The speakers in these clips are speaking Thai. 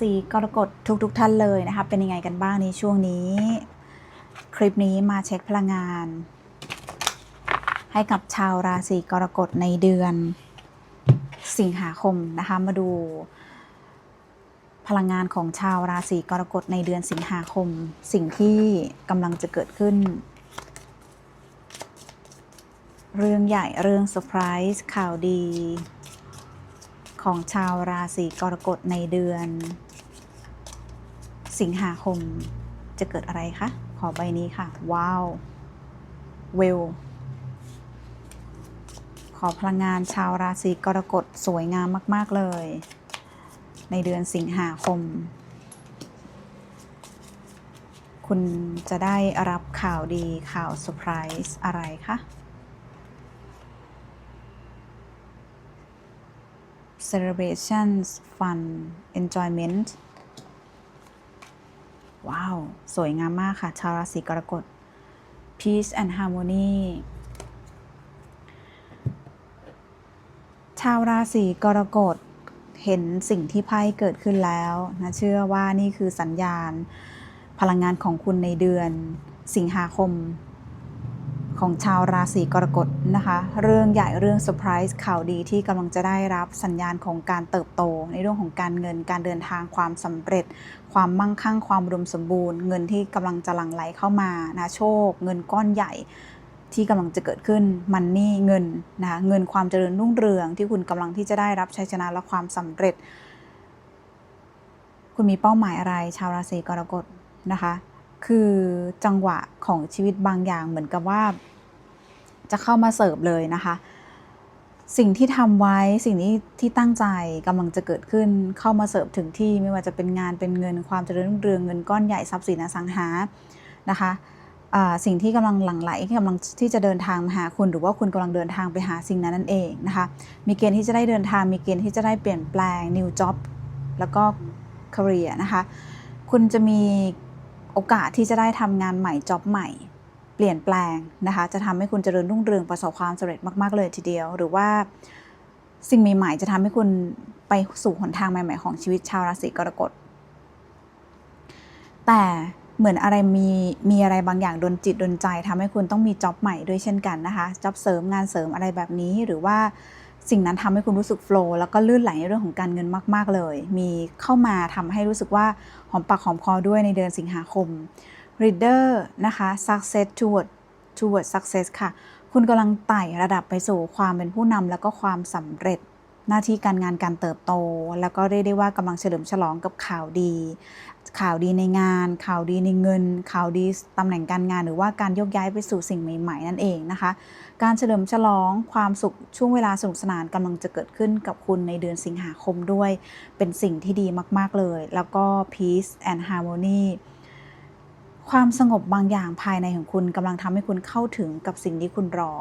ศีกรกฎทุกๆทท่านเลยนะคะ เป็นยังไงกันบ้างในช่วงนี้ คลิปนี้มาเช็คพลังงาน ให้กับชาวราศีกรกฎในเดือน สิงหาคมนะคะ มาดู พลังงานของชาวราศีกรกฎในเดือนสิงหาคม สิ่งที่กำลังจะเกิดขึ้น เรื่องใหญ่เรื่องเซอร์ไพรส์ข่าวดีของชาวราศีกรกฎในเดือน สิงหาคมจะเกิดอะไรคะ ขอใบนี้ค่ะ ว้าวเวลขอพลังงานชาวราศีกรกฎสวยงามมาก ๆ เลย ในเดือนสิงหาคม คุณจะได้รับข่าวดีข่าวเซอร์ไพรส์อะไรคะ celebrations fun enjoyment ว้าว สวยงามมากค่ะ ชาวราศีกรกฎ peace and harmony ชาวราศีกรกฎเห็นสิ่งที่ไพ่เกิดขึ้นแล้วนะเชื่อว่านี่คือสัญญาณ พลังงานของคุณในเดือนสิงหาคม ของชาวราศีกรกฎนะคะ เรื่องใหญ่เรื่องเซอร์ไพรส์ข่าวดีที่กำลังจะได้รับสัญญาณของการเติบโต ในเรื่องของการเงินการเดินทางความสำเร็จ ความมั่งคั่งความอุดมสมบูรณ์ เงินที่กำลังจะหลั่งไหลเข้ามานะโชค เงินก้อนใหญ่ที่กำลังจะเกิดขึ้นมันนี่เงินนะคะเงินความเจริญรุ่งเรือง ที่คุณกำลังที่จะได้รับชัยชนะและความสำเร็จ คุณมีเป้าหมายอะไร ชาวราศีกรกฎนะคะ คือจังหวะของชีวิตบางอย่างเหมือนกับว่า จะเข้ามาเสิร์ฟเลยนะคะ สิ่งที่ทำไว้สิ่งนี้ที่ตั้งใจกำลังจะเกิดขึ้นเข้ามาเสิร์ฟถึงที่ไม่ว่าจะเป็นงานเป็นเงินความเจริญรุ่งเรืองเงินก้อนใหญ่ทรัพย์สินอสังหานะคะสิ่งที่กำลังหลั่งไหลที่กำลังที่จะเดินทางมาหาคุณหรือว่าคุณกำลังเดินทางไปหาสิ่งนั้นนั่นเองนะคะมีเกณฑ์ที่จะได้เดินทาง มีเกณฑ์ที่จะได้เปลี่ยนแปลง new job แล้วก็ career นะคะคุณจะมี โอกาสที่จะได้ทำงานใหม่ job ใหม่ เปลี่ยนแปลงนะคะจะทำให้คุณเจริญรุ่งเรืองประสบความสำเร็จมาก ๆ เลยทีเดียว หรือว่าสิ่งใหม่ ๆ จะทำให้คุณไปสู่หนทางใหม่ ๆ ของชีวิตชาวราศีกรกฎ แต่เหมือนอะไรมีมีอะไรบางอย่างดนจิตดนใจทำให้คุณต้องมีจ็อบใหม่ด้วยเช่นกันนะคะจ็อบเสริมงานเสริมอะไรแบบนี้หรือว่า สิ่งนั้นทำให้คุณรู้สึกโฟล์แล้วก็ลื่นไหลในเรื่องของการเงินมาก ๆ เลย มีเข้ามาทำให้รู้สึกว่าหอมปากหอมคอด้วยในเดือนสิงหาคม reader นะคะ success toward toward success ค่ะ คุณกำลังไต่ระดับไปสู่ความเป็นผู้นำแล้วก็ความสำเร็จ หน้าที่การงานการเติบโต แล้วก็เรียกได้ว่ากำลังเฉลิมฉลองกับข่าวดี ข่าวดีในงาน ข่าวดีในเงิน ข่าวดีตำแหน่งการงาน หรือว่าการยกย้ายไปสู่สิ่งใหม่ๆ นั่นเองนะคะ การเฉลิมฉลองความสุขช่วงเวลาสนุกสนานกำลังจะเกิดขึ้นกับคุณในเดือนสิงหาคมด้วย เป็นสิ่งที่ดีมากๆเลย แล้วก็ peace and harmony ความสงบบางอย่างภายในของคุณกำลังทำให้คุณเข้าถึงกับสิ่งที่คุณรอ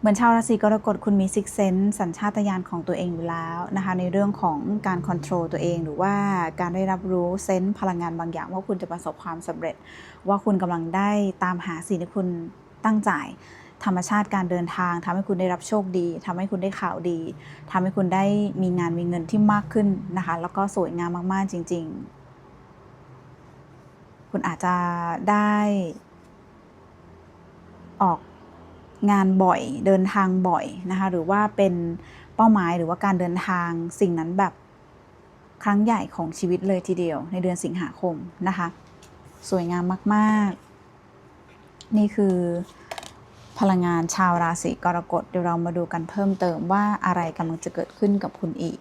เหมือนชาวราศีกรกฎคุณมีซิกเซนสัญชาตญาณของตัวเองอยู่แล้วนะคะในเรื่องของการค o n t r o l ตัวเอง หรือว่าการได้รับรู้เซนส์พลังงานบางอย่าง ว่าคุณจะประสบความสำเร็จ ว่าคุณกำลังได้ตามหาสิ่งที่คุณตั้งใจธรรมชาติการเดินทางทำให้คุณได้รับโชคดีทำให้คุณได้ข่าวดีทำให้คุณได้มีงานมีเงินที่มากขึ้นนะคะแล้วก็สวยงามมากๆจริง ๆ คุณอาจจะได้ออก งานบ่อยเดินทางบ่อยนะคะหรือว่าเป็นเป้าหมายหรือว่าการเดินทางสิ่งนั้นแบบครั้งใหญ่ของชีวิตเลยทีเดียว ในเดือนสิงหาคมนะคะ สวยงามมากๆ นี่คือพลังงานชาวราศีกรกฎเดี๋ยวเรามาดูกันเพิ่มเติมว่าอะไรกำลังจะเกิดขึ้นกับคุณอีก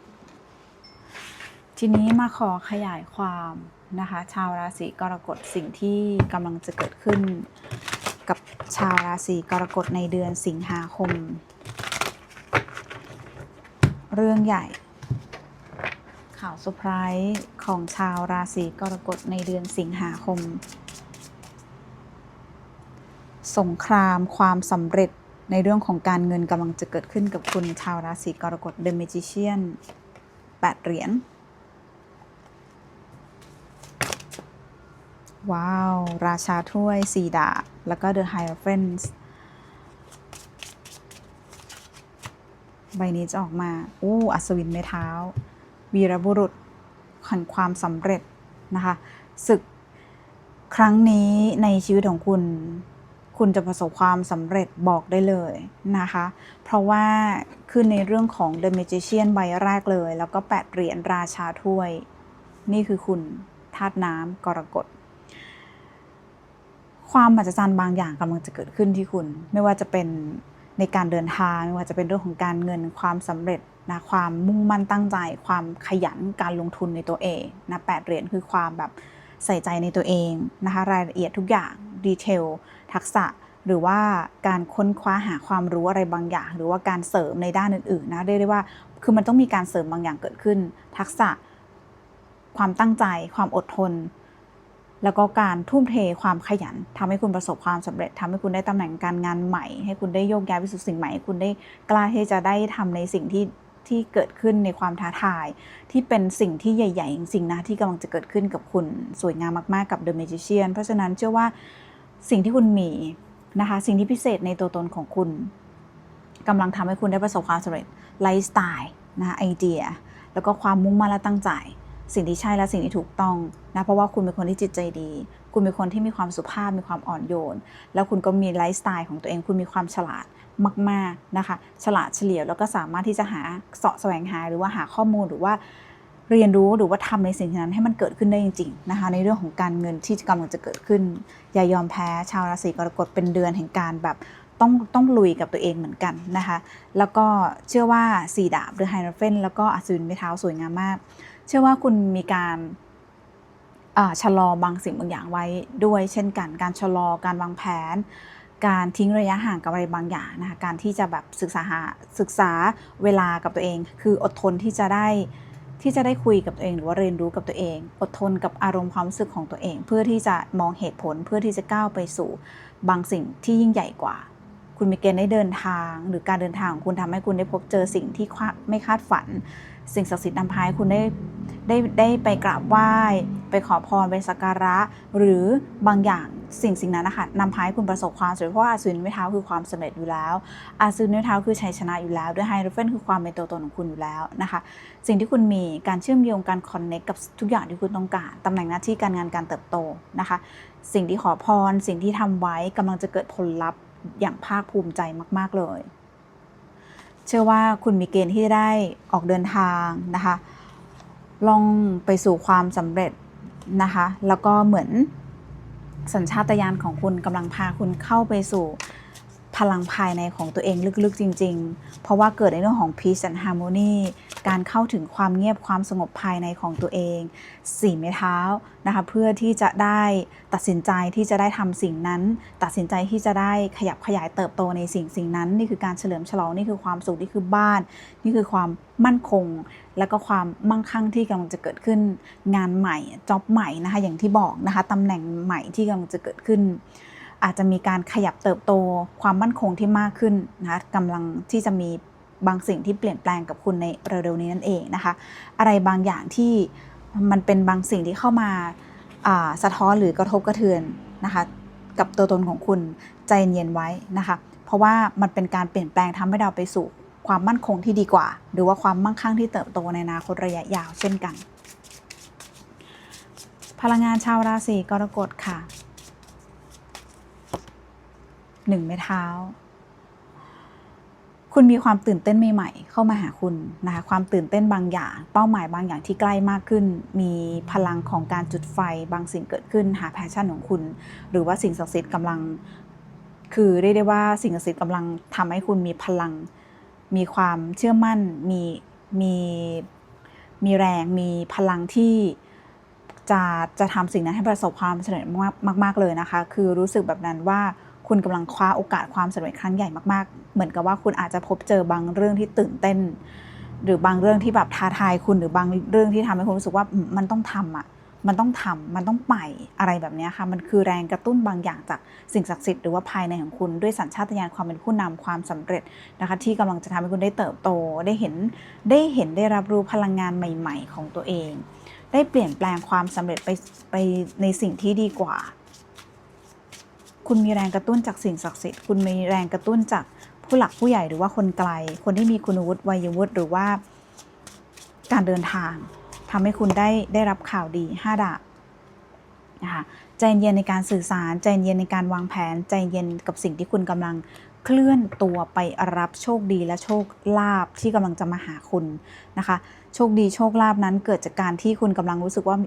ทีนี้มาขอขยายความนะคะ ชาวราศีกรกฎสิ่งที่กำลังจะเกิดขึ้น กับชาวราศีกรกฎในเดือนสิงหาคม เรื่องใหญ่ ข่าวเซอร์ไพรส์ของชาวราศีกรกฎในเดือนสิงหาคม สงครามความสำเร็จในเรื่องของการเงินกำลังจะเกิดขึ้นกับคุณชาวราศีกรกฎ The Magician 8เหรียญ ว้าว ราชาถ้วยสีดาบ แล้วก็ The Hierophant ใบนี้จะออกมา อู้อัศวินไม้เท้า วีรบุรุษแห่งความสำเร็จนะคะศึกครั้งนี้ในชีวิตของคุณ คุณจะประสบความสำเร็จบอกได้เลยนะคะ เพราะว่าขึ้นในเรื่องของ The Magician ใบแรกเลย แล้วก็8เหรียญราชาถ้วย นี่คือคุณธาตุน้ำกรกฎ ความมหัศจรรย์บางอย่างกำลังจะเกิดขึ้นที่คุณ ไม่ว่าจะเป็นในการเดินทางไม่ว่าจะเป็นเรื่องของการเงินความสำเร็จนะความมุ่งมั่นตั้งใจ ความขยันการลงทุนในตัวเองนะแปดเหรียญคือความแบบใส่ใจในตัวเองนะคะรายละเอียดทุกอย่างดีเทลทักษะหรือว่าการค้นคว้าหาความรู้อะไรบางอย่าง หรือว่าการเสริมในด้านอื่นๆนะเรียกได้ว่าคือมันต้องมีการเสริมบางอย่างเกิดขึ้น ทักษะความตั้งใจ ความอดทน แล้วก็การทุ่มเทความขยันทำให้คุณประสบความสำเร็จทำให้คุณได้ตำแหน่งการงานใหม่ ให้คุณได้โยกย้ายไปสู่สิ่งใหม่ให้คุณได้กล้าที่จะได้ทำในสิ่งที่ที่เกิดขึ้นในความท้าทาย ที่เป็นสิ่งที่ใหญ่ๆจริงนะที่กำลังจะเกิดขึ้นกับคุณสวยงามมากๆกับ The Magician เพราะฉะนั้นเชื่อว่าสิ่งที่คุณมีนะคะสิ่งที่พิเศษในตัวตนของคุณกำลังทำให้คุณได้ประสบความสำเร็จไลฟ์สไตล์นะคะไอเดีย แล้วก็ความมุ่งมั่นและตั้งใจ สิ่งที่ใช่และสิ่งที่ถูกต้องนะเพราะว่าคุณเป็นคนที่จิตใจดี คุณเป็นคนที่มีความสุภาพมีความอ่อนโยน แล้วคุณก็มีไลฟ์สไตล์ของตัวเองคุณมีความฉลาดมากๆนะคะ ฉลาดเฉลียวแล้วก็สามารถที่จะหาเสาะแสวงหาหรือว่าหาข้อมูลหรือว่าเรียนรู้หรือว่าทำในสิ่งนั้นให้มันเกิดขึ้นได้จริงๆนะคะ ในเรื่องของการเงินที่กำลังจะเกิดขึ้น อย่ายอมแพ้ชาวราศีกรกฎเป็นเดือนแห่งการแบบต้องต้องลุยกับตัวเองเหมือนกันนะคะ แล้วก็เชื่อว่าสีดาบหรือไฮโรเฟนแล้วก็อัศวินไม้เท้าสวยงามมาก เชื่อว่าคุณมีการชะลอบางสิ่งบางอย่างไว้ด้วย เช่นกัน การชะลอการวางแผน การทิ้งระยะห่างกับอะไรบางอย่างนะคะการที่จะแบบศึกษาหาศึกษาเวลากับตัวเอง คืออดทนที่จะได้ที่จะได้คุยกับตัวเอง หรือว่าเรียนรู้กับตัวเอง อดทนกับอารมณ์ความรู้สึกของตัวเอง เพื่อที่จะมองเหตุผลเพื่อที่จะก้าวไปสู่บางสิ่งที่ยิ่งใหญ่กว่า คุณมีเกณฑ์ได้เดินทาง หรือการเดินทางของคุณทำให้คุณได้พบเจอสิ่งที่ไม่คาดฝัน สิ่งศักดิ์สิทธิ์นำพาให้คุณได้ได้ได้ไปกราบไหว้ ไปขอพรไปสักการะ หรือบางอย่างสิ่งสิ่งนั้นนะคะนำพาให้คุณประสบความสำเร็จเพราะว่าอาซูนไม่เท้าคือความสำเร็จอยู่แล้ว อาซูนไม่เท้าคือชัยชนะอยู่แล้วด้วยไฮโดรเฟนคือความเป็นตัวตนของคุณอยู่แล้วนะคะ สิ่งที่คุณมีการเชื่อมโยงการคอนเน็กกับทุกอย่างที่คุณต้องการตำแหน่งหน้าที่การงานการเติบโตนะคะ สิ่งที่ขอพร สิ่งที่ทำไว้กำลังจะเกิดผลลัพธ์อย่างภาคภูมิใจมาก ๆเลย เชื่อว่าคุณมีเกณฑ์ที่จะได้ออกเดินทางนะคะ ลองไปสู่ความสำเร็จนะคะ แล้วก็เหมือนสัญชาตญาณของคุณกำลังพาคุณเข้าไปสู่ พลังภายในของตัวเองลึกๆจริง ๆ เพราะว่าเกิดในเรื่องของ peace and harmony การเข้าถึงความเงียบความสงบภายในของตัวเองสี่ไม้เท้านะคะเพื่อที่จะได้ตัดสินใจที่จะได้ทำสิ่งนั้น ตัดสินใจที่จะได้ขยับขยายเติบโตในสิ่งสิ่งนั้น นี่คือการเฉลิมฉลองนี่คือความสุขนี่คือบ้าน นี่คือความมั่นคง แล้วก็ความมั่งคั่งที่กำลังจะเกิดขึ้นงานใหม่จ็อบใหม่นะคะอย่างที่บอกนะคะตำแหน่งใหม่ที่กำลังจะเกิดขึ้น อาจจะมีการขยับเติบโตความมั่นคงที่มากขึ้นนะคะกำลังที่จะมีบางสิ่งที่เปลี่ยนแปลงกับคุณในเร็วๆนี้นั่นเองนะคะ อะไรบางอย่างที่มันเป็นบางสิ่งที่เข้ามาสะท้อนหรือกระทบกระเทือนนะคะกับตัวตนของคุณใจเย็นไว้นะคะ เพราะว่ามันเป็นการเปลี่ยนแปลงทำให้เราไปสู่ความมั่นคงที่ดีกว่า หรือว่าความมั่งคั่งที่เติบโตในอนาคตระยะยาวเช่นกัน พลังงานชาวราศีกรกฎค่ะ หนึ่งไม้เท้า คุณมีความตื่นเต้นใหม่ๆเข้ามาหาคุณนะคะความตื่นเต้นบางอย่าง เป้าหมายบางอย่างที่ใกล้มากขึ้น มีพลังของการจุดไฟบางสิ่งเกิดขึ้นหาแพชชั่นของคุณ หรือว่าสิ่งศักดิ์สิทธิ์กำลัง คือเรียกได้ว่าสิ่งศักดิ์สิทธิ์กำลังทำให้คุณมีพลัง มีความเชื่อมั่น มีมีมีแรงมีพลังที่จะจะทำสิ่งนั้นให้ประสบความสำเร็จมากมากเลยนะคะ คือรู้สึกแบบนั้นว่า คุณกำลังคว้าโอกาสความสำเร็จครั้งใหญ่มากๆ เหมือนกับว่าคุณอาจจะพบเจอบางเรื่องที่ตื่นเต้น หรือบางเรื่องที่แบบท้าทายคุณหรือบางเรื่องที่ทำให้คุณรู้สึกว่ามันต้องทำอะมันต้องทำมันต้องไปอะไรแบบนี้ค่ะ มันคือแรงกระตุ้นบางอย่างจากสิ่งศักดิ์สิทธิ์หรือว่าภายในของคุณด้วยสัญชาตญาณความเป็นผู้นำความสำเร็จนะคะ ที่กำลังจะทำให้คุณได้เติบโต ได้เห็นได้เห็นได้รับรู้พลังงานใหม่ ๆ ของตัวเอง ได้เปลี่ยนแปลงความสำเร็จไปไปในสิ่งที่ดีกว่า คุณมีแรงกระตุ้นจากสิ่งศักดิ์สิทธิ์คุณมีแรงกระตุ้นจากผู้หลักผู้ใหญ่หรือว่าคนไกล คนที่มีคุณวุฒิวัยวุฒิหรือว่าการเดินทางทำให้คุณได้ได้รับข่าวดี 5 ดาบนะคะใจเย็นในการสื่อสาร ใจเย็นในการวางแผน ใจเย็นกับสิ่งที่คุณกำลังเคลื่อนตัวไปรับโชคดีและโชคลาภที่กำลังจะมาหาคุณนะคะ โชคดีโชคลาภนั้นเกิดจากการที่คุณกำลังรู้สึกว่า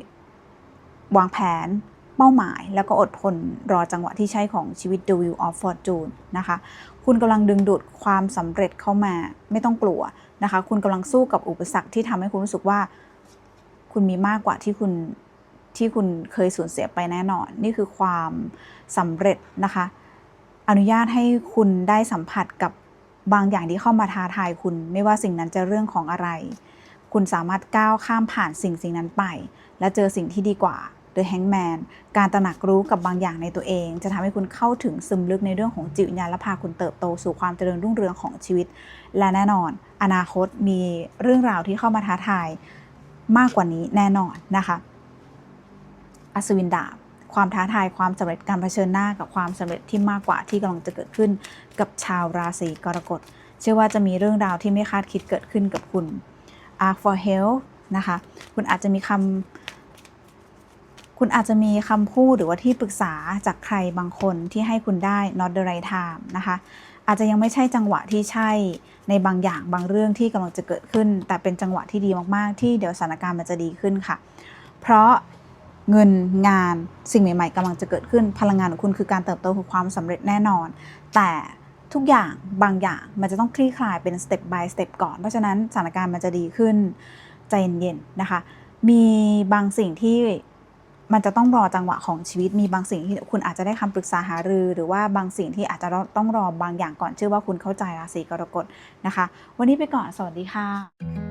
วางแผน เป้าหมาย แล้วก็อดทนรอจังหวะที่ใช่ของชีวิต The Wheel of Fortune นะคะ คุณกำลังดึงดูดความสำเร็จเข้ามาไม่ต้องกลัวนะคะ คุณกำลังสู้กับอุปสรรคที่ทำให้คุณรู้สึกว่า คุณมีมากกว่าที่คุณที่คุณเคยสูญเสียไปแน่นอน นี่คือความสำเร็จนะคะ อนุญาตให้คุณได้สัมผัสกับบางอย่างที่เข้ามาท้าทายคุณ ไม่ว่าสิ่งนั้นจะเรื่องของอะไร คุณสามารถก้าวข้ามผ่านสิ่งสิ่งนั้นไป และเจอสิ่งที่ดีกว่า The Hangman การตระหนักรู้กับบางอย่างในตัวเอง จะทำให้คุณเข้าถึงซึมลึกในเรื่องของจิตวิญญาณและพาคุณเติบโตสู่ความเจริญรุ่งเรืองของชีวิต และแน่นอน อนาคตมีเรื่องราวที่เข้ามาท้าทายมากกว่านี้แน่นอนนะคะอัศวินดาบความท้าทายความสำเร็จการเผชิญหน้ากับความสำเร็จที่มากกว่าที่กำลังจะเกิดขึ้นกับชาวราศีกรกฎเชื่อว่าจะมีเรื่องราวที่ไม่คาดคิดเกิดขึ้นกับคุณ Arc for Health นะคะ คุณอาจจะมีคำ คุณอาจจะมีคำพูดหรือว่าที่ปรึกษาจากใครบางคนที่ให้คุณได้ not the right time นะคะ อาจจะยังไม่ใช่จังหวะที่ใช่ในบางอย่างบางเรื่องที่กำลังจะเกิดขึ้น แต่เป็นจังหวะที่ดีมากๆ ที่เดี๋ยวสถานการณ์มันจะดีขึ้นค่ะ เพราะเงินงานสิ่งใหม่ ๆกำลังจะเกิดขึ้น พลังงานของคุณคือการเติบโตคือความสำเร็จแน่นอน แต่ทุกอย่างบางอย่างมันจะต้องคลี่คลายเป็นสเต็ป by สเต็ปก่อน เพราะฉะนั้นสถานการณ์มันจะดีขึ้นใจเย็นๆนะคะ มีบางสิ่งที่ มันจะต้องรอจังหวะของชีวิตมีบางสิ่งที่คุณอาจจะได้คำปรึกษาหารือ หรือว่าบางสิ่งที่อาจจะต้องรอบางอย่างก่อนเชื่อว่าคุณเข้าใจราศีกรกฎนะคะ วันนี้ไปก่อนสวัสดีค่ะ